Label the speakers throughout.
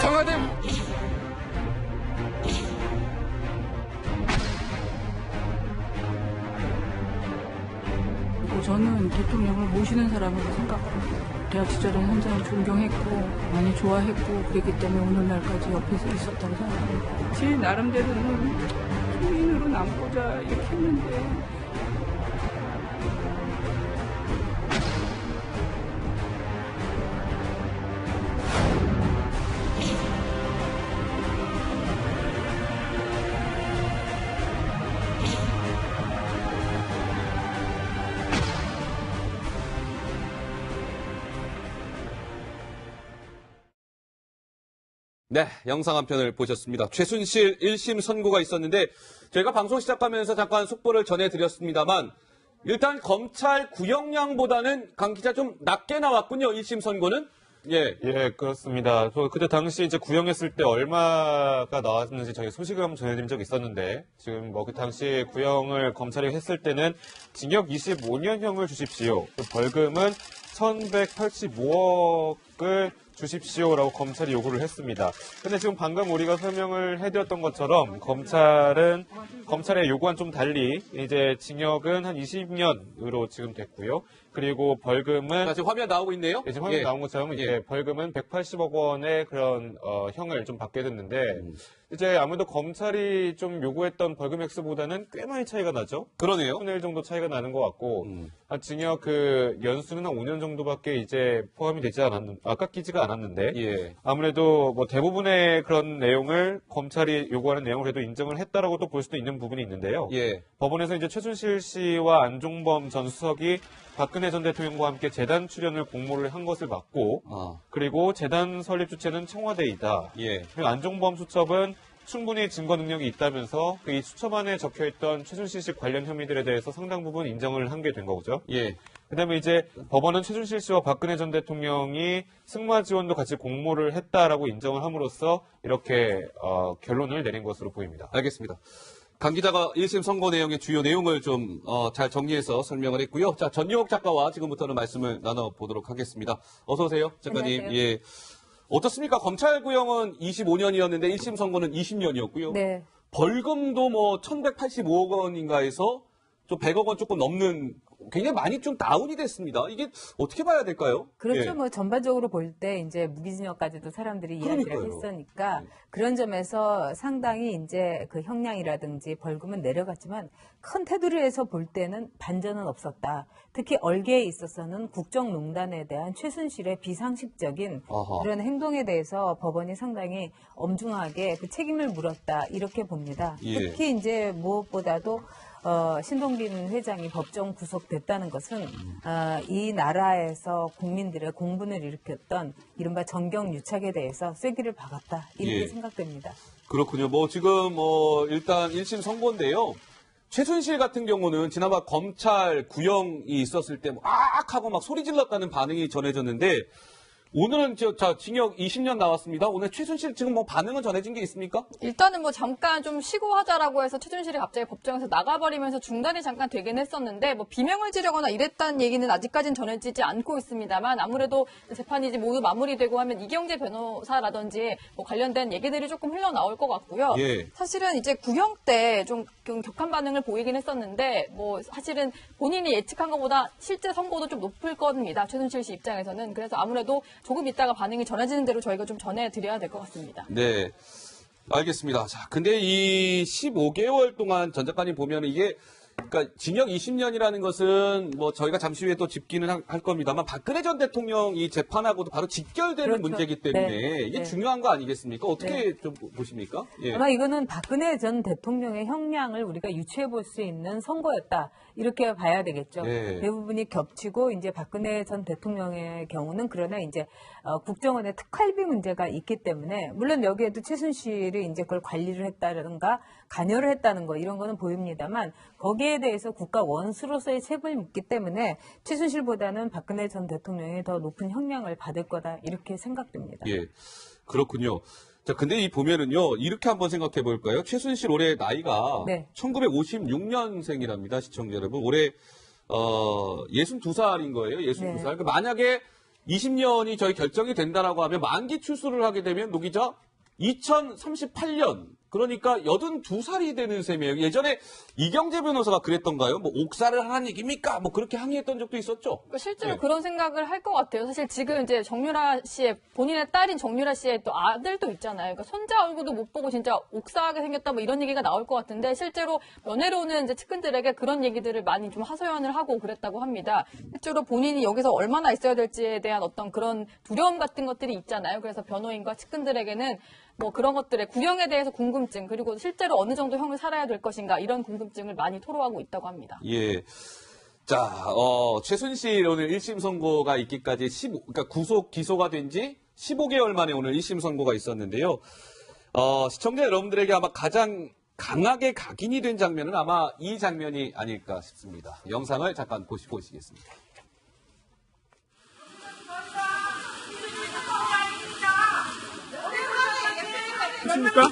Speaker 1: 청와대
Speaker 2: 저는 대통령을 모시는 사람으로 생각합니다. 대학 시절에 현장을 존경했고 많이 좋아했고 그랬기 때문에 오늘날까지 옆에서 있었다고 생각합니다. 제 나름대로는 초인으로 남고자 이렇게 했는데
Speaker 1: 네, 영상 한 편을 보셨습니다. 최순실 1심 선고가 있었는데 저희가 방송 시작하면서 잠깐 속보를 전해드렸습니다만 일단 검찰 구형량보다는 강 기자 좀 낮게 나왔군요. 1심 선고는. 예.
Speaker 3: 예, 그렇습니다. 저 그때 당시 이제 구형했을 때 얼마가 나왔는지 저희 소식을 한번 전해드린 적이 있었는데 지금 뭐 그 당시 구형을 검찰이 했을 때는 징역 25년형을 주십시오. 그 벌금은 1,185억 을 주십시오라고 검찰이 요구를 했습니다. 근데 지금 방금 우리가 설명을 해드렸던 것처럼 검찰은 검찰의 요구와는 좀 달리 이제 징역은 한 20년으로 지금 됐고요. 그리고 벌금은
Speaker 1: 자, 지금 화면 나오고 있네요.
Speaker 3: 예, 지금 화면
Speaker 1: 예.
Speaker 3: 나온 것처럼 이제
Speaker 1: 예.
Speaker 3: 벌금은 180억 원의 그런 어, 형을 좀 받게 됐는데
Speaker 1: 음.
Speaker 3: 이제 아무래도 검찰이 좀 요구했던 벌금 액수보다는 꽤 많이 차이가 나죠.
Speaker 1: 그러네요.
Speaker 3: 3분의 1 정도 차이가 나는 것 같고
Speaker 1: 음.
Speaker 3: 아, 징역 그 연수는 한 5년 정도밖에 이제 포함이 되지 않았는 아 깝기지가 않았는데
Speaker 1: 예.
Speaker 3: 아무래도 뭐 대부분의 그런 내용을 검찰이 요구하는 내용을 그래도 인정을 했다라고 또볼 수도 있는 부분이 있는데요.
Speaker 1: 예.
Speaker 3: 법원에서 이제 최순실 씨와 안종범 전 수석이 박근혜 전 대통령과 함께 재단 출연을 공모를 한 것을 맞고
Speaker 1: 아,
Speaker 3: 그리고 재단 설립 주체는 청와대이다.
Speaker 1: 예.
Speaker 3: 그리고 안종범 수첩은 충분히 증거 능력이 있다면서 그 이 수첩 안에 적혀있던 최순실 씨 관련 혐의들에 대해서 상당 부분 인정을 한 게 된 거죠.
Speaker 1: 예.
Speaker 3: 그다음에 이제 법원은 최순실 씨와 박근혜 전 대통령이 승마 지원도 같이 공모를 했다라고 인정을 함으로써 이렇게 어, 결론을 내린 것으로 보입니다.
Speaker 1: 알겠습니다. 강 기자가 1심 선고 내용의 주요 내용을 좀잘 정리해서 설명을 했고요. 자, 전유옥 작가와 지금부터는 말씀을 나눠보도록 하겠습니다. 어서 오세요, 작가님.
Speaker 4: 안녕하세요.
Speaker 1: 예. 어떻습니까? 검찰 구형은 25년이었는데 1심 선고는 20년이었고요.
Speaker 4: 네.
Speaker 1: 벌금도 뭐 1,185억 원인가 해서 좀 100억 원 조금 넘는 굉장히 많이 좀 다운이 됐습니다. 이게 어떻게 봐야 될까요?
Speaker 4: 그렇죠.
Speaker 1: 예.
Speaker 4: 뭐 전반적으로 볼 때 이제 무기징역까지도 사람들이 이야기를
Speaker 1: 그러니까요.
Speaker 4: 했으니까 그런 점에서 상당히 이제 그 형량이라든지 벌금은 내려갔지만 큰 테두리에서 볼 때는 반전은 없었다. 특히 얼개에 있어서는 국정농단에 대한 최순실의 비상식적인
Speaker 1: 아하.
Speaker 4: 그런 행동에 대해서 법원이 상당히 엄중하게 그 책임을 물었다 이렇게 봅니다.
Speaker 1: 예.
Speaker 4: 특히 이제 무엇보다도 어, 신동빈 회장이 법정 구속됐다는 것은
Speaker 1: 음.
Speaker 4: 어, 이 나라에서 국민들의 공분을 일으켰던 이른바 정경 유착에 대해서 쐐기를 박았다 이렇게
Speaker 1: 예.
Speaker 4: 생각됩니다.
Speaker 1: 그렇군요. 뭐 지금 뭐 일단 1심 선고인데요. 최순실 같은 경우는 지난번 검찰 구형이 있었을 때 막 하고 막 소리 질렀다는 반응이 전해졌는데 오늘은 저, 자, 징역 20년 나왔습니다. 오늘 최순실 지금 뭐 반응은 전해진 게 있습니까?
Speaker 5: 일단은 뭐 잠깐 좀 쉬고 하자라고 해서 최준실이 갑자기 법정에서 나가버리면서 중단이 잠깐 되긴 했었는데 뭐 비명을 지르거나 이랬다는 얘기는 아직까지는 전해지지 않고 있습니다만 아무래도 재판이 이제 모두 마무리되고 하면 이경재 변호사라든지 뭐 관련된 얘기들이 조금 흘러나올 것 같고요.
Speaker 1: 예.
Speaker 5: 사실은 이제 구형 때 좀 격한 반응을 보이긴 했었는데 뭐 사실은 본인이 예측한 것보다 실제 선고도 좀 높을 겁니다. 최순실 씨 입장에서는 그래서 아무래도 조금 있다가 반응이 전해지는 대로 저희가 좀 전해드려야 될 것 같습니다.
Speaker 1: 네. 알겠습니다. 자, 근데 이 15개월 동안 전 작가님 보면 이게 그러니까 징역 20년이라는 것은 뭐 저희가 잠시 후에 또 짚기는 할- 할 겁니다만 박근혜 전 대통령 이 재판하고도 바로 직결되는
Speaker 4: 그렇죠.
Speaker 1: 문제이기 때문에
Speaker 4: 네.
Speaker 1: 이게
Speaker 4: 네.
Speaker 1: 중요한 거 아니겠습니까? 어떻게 좀 보십니까? 예.
Speaker 4: 아마 이거는 박근혜 전 대통령의 형량을 우리가 유추해 볼 수 있는 선거였다. 이렇게 봐야 되겠죠.
Speaker 1: 네.
Speaker 4: 대부분이 겹치고 이제 박근혜 전 대통령의 경우는 그러나 이제 어, 국정원의 특활비 문제가 있기 때문에 물론 여기에도 최순실이 이제 그걸 관리를 했다든가 관여를 했다는 거 이런 거는 보입니다만 거기에 대해서 국가 원수로서의 책임을 묻기 때문에 최순실보다는 박근혜 전 대통령이 더 높은 형량을 받을 거다 이렇게 생각됩니다.
Speaker 1: 예. 그렇군요. 자, 근데 이 보면은요, 이렇게 한번 생각해 볼까요? 최순실 올해 나이가
Speaker 4: 네.
Speaker 1: 1956년생이랍니다, 시청자 여러분. 올해, 어, 62살인 거예요, 62살.
Speaker 4: 네.
Speaker 1: 그러니까 만약에 20년이 저희 결정이 된다라고 하면 만기 출소를 하게 되면 노 기자 2038년 그러니까 82살이 되는 셈이에요. 예전에 이경재 변호사가 그랬던가요? 뭐 옥사를 하라는 얘기입니까? 뭐 그렇게 항의했던 적도 있었죠.
Speaker 5: 그러니까 실제로
Speaker 1: 예.
Speaker 5: 그런 생각을 할 것 같아요. 사실 지금 이제 정유라 씨의 본인의 딸인 정유라 씨의 또 아들도 있잖아요. 그러니까 손자 얼굴도 못 보고 진짜 옥사하게 생겼다 뭐 이런 얘기가 나올 것 같은데 실제로 면회로는 이제 측근들에게 그런 얘기들을 많이 좀 하소연을 하고 그랬다고 합니다. 실제로 본인이 여기서 얼마나 있어야 될지에 대한 어떤 그런 두려움 같은 것들이 있잖아요. 그래서 변호인과 측근들에게는 뭐 그런 것들의 구형에 대해서 궁금증 그리고 실제로 어느 정도 형을 살아야 될 것인가 이런 궁금증을 많이 토로하고 있다고 합니다.
Speaker 1: 예. 자, 어, 최순실 오늘 1심 선고가 있기까지 15, 그러니까 구속 기소가 된 지 15개월 만에 오늘 1심 선고가 있었는데요. 어, 시청자 여러분들에게 아마 가장 강하게 각인이 된 장면은 아마 이 장면이 아닐까 싶습니다. 영상을 잠깐 보시고 오시겠습니다.
Speaker 6: 있습니까?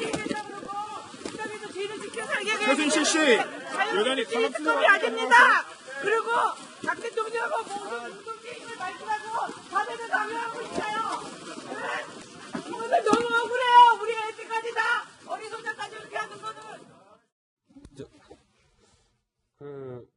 Speaker 6: 최순실 씨, 여전히
Speaker 7: 이 특검이 아닙니다. 그리고 박 대통령하고 모든 운동개인을 말씀하고 사대를 강요하고 있어요. 네? 오늘 너무 억울해요. 우리가 여태까지 다 어리석자까지 이렇게 하는 거는.
Speaker 3: 그,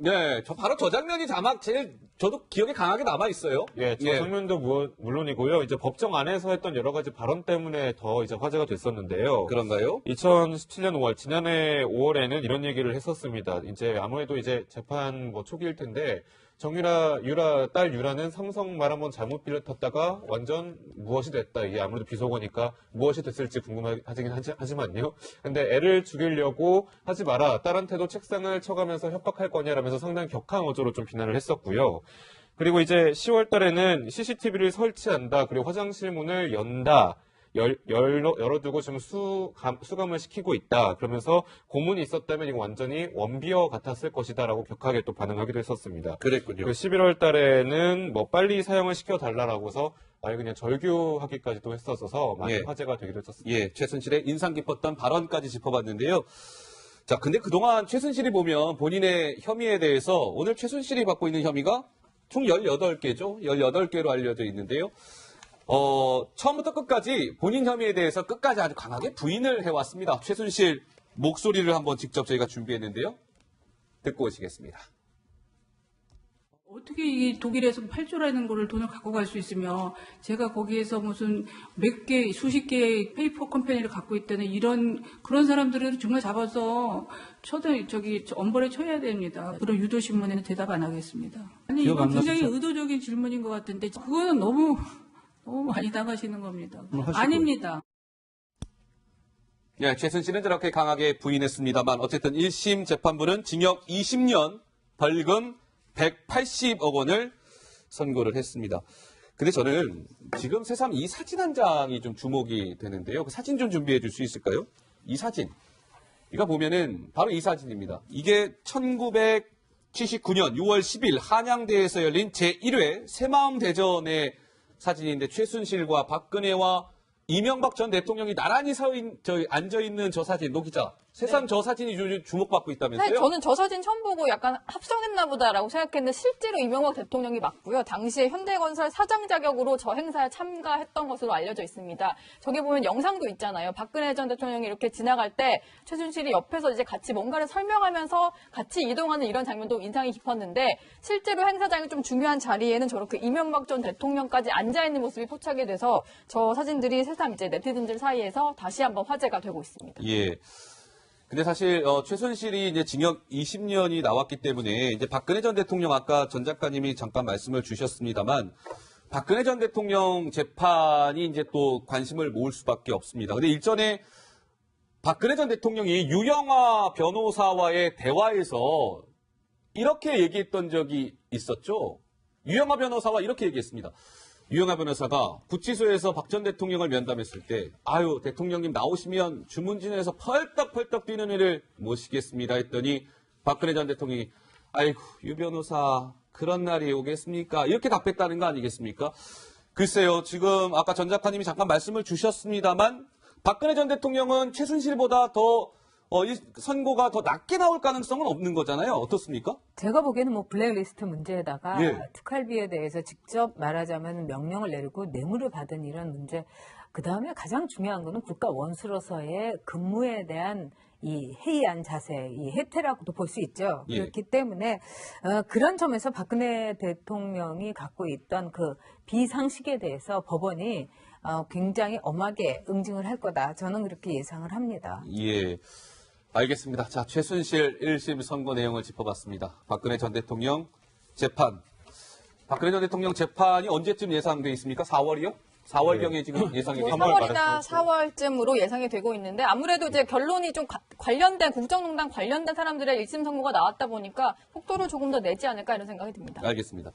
Speaker 1: 네, 저 바로 저 장면이 자막 제일 저도 기억에 강하게 남아 있어요.
Speaker 3: 예, 저 장면도 무- 물론이고요. 이제 법정 안에서 했던 여러 가지 발언 때문에 더 이제 화제가 됐었는데요.
Speaker 1: 그런가요?
Speaker 3: 2017년 5월, 지난해 5월에는 이런 얘기를 했었습니다. 이제 아무래도 이제 재판 뭐 초기일 텐데, 정유라, 유라, 딸 유라는 삼성 말 한번 잘못 빌렸다가 완전 무엇이 됐다. 이게 아무래도 비속어니까 무엇이 됐을지 궁금하긴 하지, 하지만요. 근데 애를 죽이려고 하지 마라. 딸한테도 책상을 쳐가면서 협박할 거냐라면서 상당히 격한 어조로 좀 비난을 했었고요. 그리고 이제 10월 달에는 CCTV를 설치한다. 그리고 화장실 문을 연다. 열, 열어, 열어두고 지금 수, 감, 수감을 시키고 있다. 그러면서 고문이 있었다면 이거 완전히 원비어 같았을 것이다라고 격하게 또 반응하기도 했었습니다.
Speaker 1: 그랬군요.
Speaker 3: 그 11월 달에는 뭐 빨리 사용을 시켜달라라고서 아예 그냥 절규하기까지도 했었어서 많이
Speaker 1: 예.
Speaker 3: 화제가 되기도 했었습니다.
Speaker 1: 예, 최순실의 인상 깊었던 발언까지 짚어봤는데요. 자, 근데 그동안 최순실이 보면 본인의 혐의에 대해서 오늘 최순실이 받고 있는 혐의가 총 18개죠. 18개로 알려져 있는데요. 어, 처음부터 끝까지 본인 혐의에 대해서 끝까지 아주 강하게 부인을 해왔습니다. 최순실 목소리를 한번 직접 저희가 준비했는데요. 듣고 오시겠습니다.
Speaker 2: 어떻게 이 독일에서 8조라는 거를 돈을 갖고 갈 수 있으며 제가 거기에서 무슨 몇 개, 수십 개의 페이퍼 컴퍼니를 갖고 있다는 이런 그런 사람들을 정말 잡아서 쳐도 저기 엄벌에 쳐야 됩니다. 그런 유도 신문에는 대답 안 하겠습니다. 아니 이건
Speaker 6: 안
Speaker 2: 굉장히? 의도적인 질문인 것 같은데 그거는 너무 너무 많이 당하시는 겁니다.
Speaker 6: 하시고요.
Speaker 2: 아닙니다.
Speaker 1: 예, 최순실은 저렇게 강하게 부인했습니다만 어쨌든 1심 재판부는 징역 20년, 벌금 180억 원을 선고를 했습니다. 근데 저는 지금 새삼 이 사진 한 장이 좀 주목이 되는데요. 그 사진 좀 준비해 줄 수 있을까요? 이 사진. 이거 보면은 바로 이 사진입니다. 이게 1979년 6월 10일 한양대에서 열린 제1회 새마음 대전의 사진인데 최순실과 박근혜와 이명박 전 대통령이 나란히 서 있, 저, 앉아 있는 저 사진, 노 기자. 새삼 저 사진이 요즘 주목받고 있다면서요?
Speaker 5: 사실 저는 저 사진 처음 보고 약간 합성했나 보다라고 생각했는데 실제로 이명박 대통령이 맞고요. 당시에 현대건설 사장 자격으로 저 행사에 참가했던 것으로 알려져 있습니다. 저기 보면 영상도 있잖아요. 박근혜 전 대통령이 이렇게 지나갈 때 최순실이 옆에서 이제 같이 뭔가를 설명하면서 같이 이동하는 이런 장면도 인상이 깊었는데 실제로 행사장이 좀 중요한 자리에는 저렇게 이명박 전 대통령까지 앉아 있는 모습이 포착이 돼서 저 사진들이 새삼 이제 네티즌들 사이에서 다시 한번 화제가 되고 있습니다.
Speaker 1: 예. 근데 사실 어, 최순실이 이제 징역 20년이 나왔기 때문에 이제 박근혜 전 대통령 아까 전 작가님이 잠깐 말씀을 주셨습니다만 박근혜 전 대통령 재판이 이제 또 관심을 모을 수밖에 없습니다. 근데 일전에 박근혜 전 대통령이 유영아 변호사와의 대화에서 이렇게 얘기했던 적이 있었죠. 유영아 변호사와 이렇게 얘기했습니다. 유영아 변호사가 구치소에서 박 전 대통령을 면담했을 때, 아유, 대통령님 나오시면 주문진에서 펄떡펄떡 뛰는 애를 모시겠습니다 했더니 박근혜 전 대통령이, 아이고, 유 변호사, 그런 날이 오겠습니까? 이렇게 답했다는 거 아니겠습니까? 글쎄요, 지금 아까 전 작가님이 잠깐 말씀을 주셨습니다만, 박근혜 전 대통령은 최순실보다 더 어, 이 선고가 더 낮게 나올 가능성은 없는 거잖아요. 어떻습니까?
Speaker 4: 제가 보기에는 뭐 블랙리스트 문제에다가
Speaker 1: 예.
Speaker 4: 특활비에 대해서 직접 말하자면 명령을 내리고 뇌물을 받은 이런 문제. 그 다음에 가장 중요한 거는 국가 원수로서의 근무에 대한 이 해이한 자세, 이 혜태라고도 볼 수 있죠.
Speaker 1: 예.
Speaker 4: 그렇기 때문에 어, 그런 점에서 박근혜 대통령이 갖고 있던 그 비상식에 대해서 법원이 어, 굉장히 엄하게 응징을 할 거다. 저는 그렇게 예상을 합니다.
Speaker 1: 예. 알겠습니다. 자, 최순실 1심 선고 내용을 짚어봤습니다. 박근혜 전 대통령 재판. 박근혜 전 대통령 재판이 언제쯤 예상돼 있습니까? 4월이요? 4월경에 지금 예상이 뭐돼
Speaker 3: 삼월
Speaker 5: 3월이나
Speaker 3: 말했었죠.
Speaker 5: 4월쯤으로 예상이 되고 있는데 아무래도 이제 결론이 좀 가- 관련된 국정농단 관련된 사람들의 1심 선고가 나왔다 보니까 속도를 조금 더 내지 않을까 이런 생각이 듭니다.
Speaker 1: 알겠습니다.